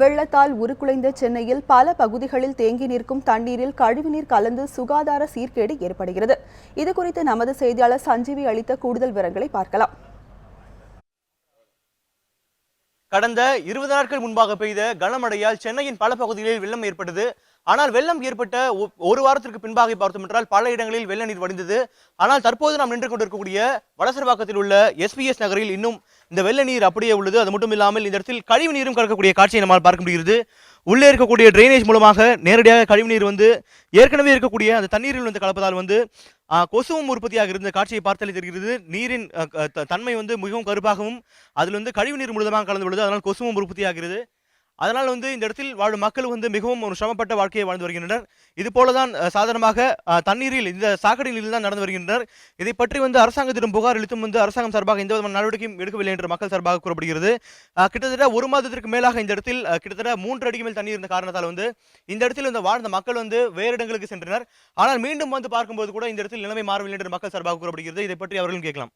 வெள்ளத்தால் உருக்குலைந்த சென்னையில் பல பகுதிகளில் தேங்கி நிற்கும் தண்ணீரில் கழிவுநீர் கலந்து சுகாதார சீர்கேடு ஏற்படுகிறது. இதுகுறித்து நமது செய்தியாளர் சஞ்சீவி அளித்த கூடுதல் விவரங்களை பார்க்கலாம். கடந்த இருபது நாட்கள் முன்பாக பெய்த கனமழையால் சென்னையின் பல பகுதிகளில் வெள்ளம் ஏற்பட்டது. ஆனால் வெள்ளம் ஏற்பட்ட ஒ- ஒரு வாரத்திற்கு பின்பாக பார்த்தோம் என்றால் பல இடங்களில் வெள்ள நீர் வடிந்தது. ஆனால் தற்போது நாம் நின்று கொண்டிருக்கக்கூடிய வடசர்வாக்கத்தில் உள்ள எஸ்பிஎஸ் நகரில் இன்னும் இந்த வெள்ள நீர் அப்படியே உள்ளது. அது மட்டும் இல்லாமல் இந்த இடத்தில் கழிவு நீரும் கலக்கக்கூடிய காட்சியை நம்மால் பார்க்க முடிகிறது. உள்ளே இருக்கக்கூடிய ட்ரைனேஜ் மூலமாக நேரடியாக கழிவு நீர் வந்து ஏற்கனவே இருக்கக்கூடிய அந்த தண்ணீரில் வந்து கலப்பதால் வந்து கொசுவும் உற்பத்தியாக இருந்த காட்சியை பார்த்தாலே தெரிகிறது. நீரின் த- தன்மை வந்து மிகவும் கருப்பாகவும் அதில் வந்து கழிவு நீர் முழுவதுமாக கலந்து உள்ளது அதனால் கொசுவும் உற்பத்தியாகிறது. அதனால் வந்து இந்த இடத்தில் வாழும் மக்கள் வந்து மிகவும் ஒரு சிரமப்பட்ட வாழ்க்கையை வாழ்ந்து வருகின்றனர். இது போல தான் சாதாரணமாக தண்ணீரில் இந்த சாக்கடை நீரில் தான் நடந்து வருகின்றனர். இதை பற்றி வந்து அரசாங்கத்திடம் புகார் அளித்தும் வந்து அரசாங்கம் சார்பாக எந்த விதமான நடவடிக்கையும் எடுக்கவில்லை என்று மக்கள் சார்பாக கூறப்படுகிறது. கிட்டத்தட்ட ஒரு மாதத்திற்கு மேலாக இந்த இடத்தில் கிட்டத்தட்ட மூன்று அடிக்கு மேல் தண்ணீர் இருந்த காரணத்தால் வந்து இந்த இடத்தில் இந்த வாழ்ந்த மக்கள் வந்து வேறு இடங்களுக்கு சென்றனர். ஆனால் மீண்டும் வந்து பார்க்கும்போது கூட இந்த இடத்தில் நிலைமை மாறவில்லை என்று மக்கள் சார்பாக கூறப்படுகிறது. இதை பற்றி அவர்களும் கேட்கலாம்.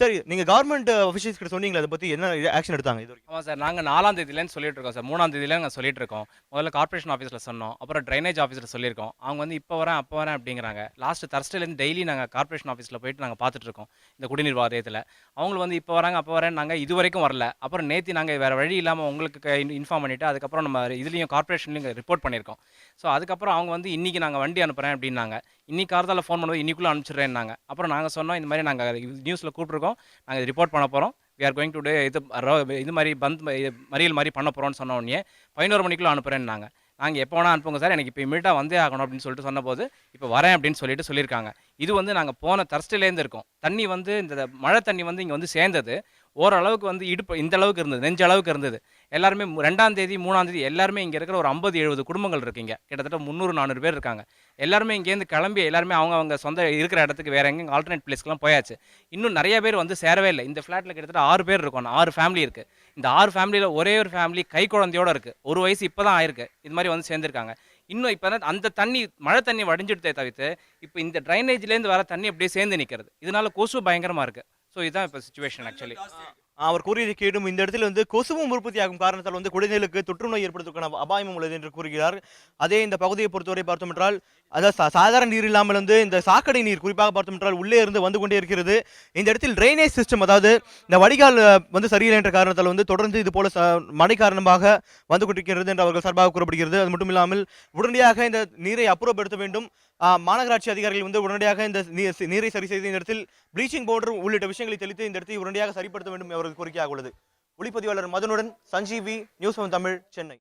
சரி நீங்கள் கவர்மெண்ட் அஃபிஷியல்ஸ் கிட்ட சொன்னீங்களா அதை பற்றி என்ன ஆக்ஷன் எடுத்தாங்க இது வரைக்கும்? ஆமாம் சார் நாங்கள் நாலாம் தேதியிலேருந்து சொல்லிட்டு இருக்கோம் சார். மூணாம் தேதியில நாங்கள் சொல்லிட்டு இருக்கோம். முதல்ல கார்ப்பரேஷன் ஆஃபீஸில் சொன்னோம். அப்புறம் ட்ரைனேஜ் ஆஃபீஸில் சொல்லியிருக்கோம். அவங்க வந்து இப்போ வரேன் அப்போ வரேன் அப்படிங்கிறாங்க. லாஸ்ட் தர்ஸ்டேலேருந்து டெய்லி நாங்கள் கார்ப்பரேஷன் ஆஃபீஸில் போயிட்டு நாங்கள் பார்த்துட்டு இருக்கோம் இந்த குடிநீர் வாரியத்தில். அவங்களும் வந்து இப்போ வராங்க அப்போ வரேன் நாங்கள் இது வரைக்கும் வரல. அப்புறம் நேற்று நாங்கள் வேறு வழி இல்லாமல் உங்களுக்கு இன்ஃபார்ம் பண்ணிவிட்டு அதுக்கப்புறம் நம்ம இதுலேயும் கார்ப்பரேஷன்லையும் ரிப்போர்ட் பண்ணியிருக்கோம். ஸோ அதுக்கப்புறம் அவங்க வந்து இன்றைக்கி நாங்கள் வண்டி அனுப்புகிறேன் அப்படின்னாங்க. இன்னைக்கு காரத்தால் ஃபோன் பண்ணும்போது இன்னைக்குள்ளே அனுப்பிச்சிடுறேன்னாங்க. அப்புறம் நாங்கள் சொன்னோம் இந்த மாதிரி நாங்கள் நியூஸில் கூப்பிட்ருக்கோம் நாங்கள் ரிப்போர்ட் பண்ண போகிறோம் we are going today இது ர- இது மாதிரி பந்த் மறியல் மாதிரி பண்ண போகிறோம்னு சொன்ன உடனே பதினோரு மணிக்குள்ளே அனுப்புகிறேன்னாங்க நாங்கள் எப்போ வேணால் அனுப்புங்க சார். எனக்கு இப்போ இமீடியட்டாக வந்தே ஆகணும் அப்படின்னு சொல்லிட்டு சொன்னபோது இப்போ வரேன் அப்படின்னு சொல்லிட்டு சொல்லியிருக்காங்க. இது வந்து நாங்கள் போன தர்ஸ்டிலேருந்து இருக்கோம். தண்ணி வந்து இந்த மழை தண்ணி வந்து இங்கே வந்து சேர்ந்தது. ஓரளவுக்கு வந்து இடுப்பு இந்த அளவுக்கு இருந்தது நெஞ்ச அளவுக்கு இருந்தது. எல்லாருமே ரெண்டாம் தேதி மூணாம் தேதி எல்லாருமே இங்கே இருக்கிற ஒரு ஐம்பது எழுபது குடும்பங்கள் இருக்குங்க கிட்டத்தட்ட முந்நூறு நானூறு பேர் இருக்காங்க. எல்லாருமே இங்கேருந்து கிளம்பி எல்லாருமே அவங்க அவங்க சொந்த இருக்கிற இடத்துக்கு வேற எங்கேயும் ஆல்டர்னேட் பிளேஸ்க்கெலாம் போயாச்சு. இன்னும் நிறைய பேர் வந்து சேரவே இல்லை. இந்த ஃப்ளாட்டில் கிட்டத்தட்ட ஆறு பேர் இருக்கோம். ஆறு ஃபேமிலி இருக்குது இந்த ஆறு ஃபேமிலியில் ஒரே ஒரு ஃபேமிலி கை குழந்தையோட இருக்குது ஒரு வயசு இப்போ தான் ஆயிருக்கு. இது மாதிரி வந்து சேர்ந்துருக்காங்க. இன்னும் இப்போ அந்த தண்ணி மழை தண்ணி வடிஞ்சிடுதே தவிர்த்து இப்போ இந்த ட்ரைனேஜ்லேருந்து வர தண்ணி அப்படியே சேர்ந்து நிற்கிறது இதனால கொசு பயங்கரமாக இருக்குது ஸோ இதுதான் இப்போ சுச்சுவேஷன் ஆக்சுவலி அவர் கூறியதை கேடும் இந்த இடத்தில் வந்து கொசுவும் உற்பத்தியாகும் காரணத்தால் வந்து குடிநீருக்கு தொற்றுநோய் ஏற்படுவதற்கான அபாயமும் உள்ளது என்று கூறுகிறார். அதே இந்த பகுதியை பொறுத்தவரை பார்த்தோம் என்றால் அதாவது சா- சாதாரண நீர் இல்லாமல் வந்து இந்த சாக்கடை நீர் குறிப்பாக பார்த்தோம் என்றால் உள்ளே இருந்து வந்து கொண்டே இருக்கிறது. இந்த இடத்தில் ட்ரைனேஜ் சிஸ்டம் அதாவது இந்த வடிகால் வந்து சரியில்லை என்ற காரணத்தால் வந்து தொடர்ந்து இது போல ச- மழை காரணமாக வந்து கொண்டிருக்கிறது என்று அவர்கள் சார்பாக கூறப்படுகிறது. அது மட்டும் இல்லாமல் உடனடியாக இந்த நீரை அப்புறப்படுத்த வேண்டும். மாநகராட்சி அதிகாரிகள் வந்து உடனடியாக இந்த நீ- நீரை சரி செய்து இந்த இடத்தில் ப்ளீச்சிங் பவுடர் உள்ளிட்ட விஷயங்களை தெளித்து இந்த இடத்தை உடனடியாக சரிப்படுத்த வேண்டும் அவர்கள் கோரிக்கையாக உள்ளது. ஒளிப்பதிவாளர் மதனுடன் சஞ்சீவி நியூஸ் ஒன் தமிழ் சென்னை.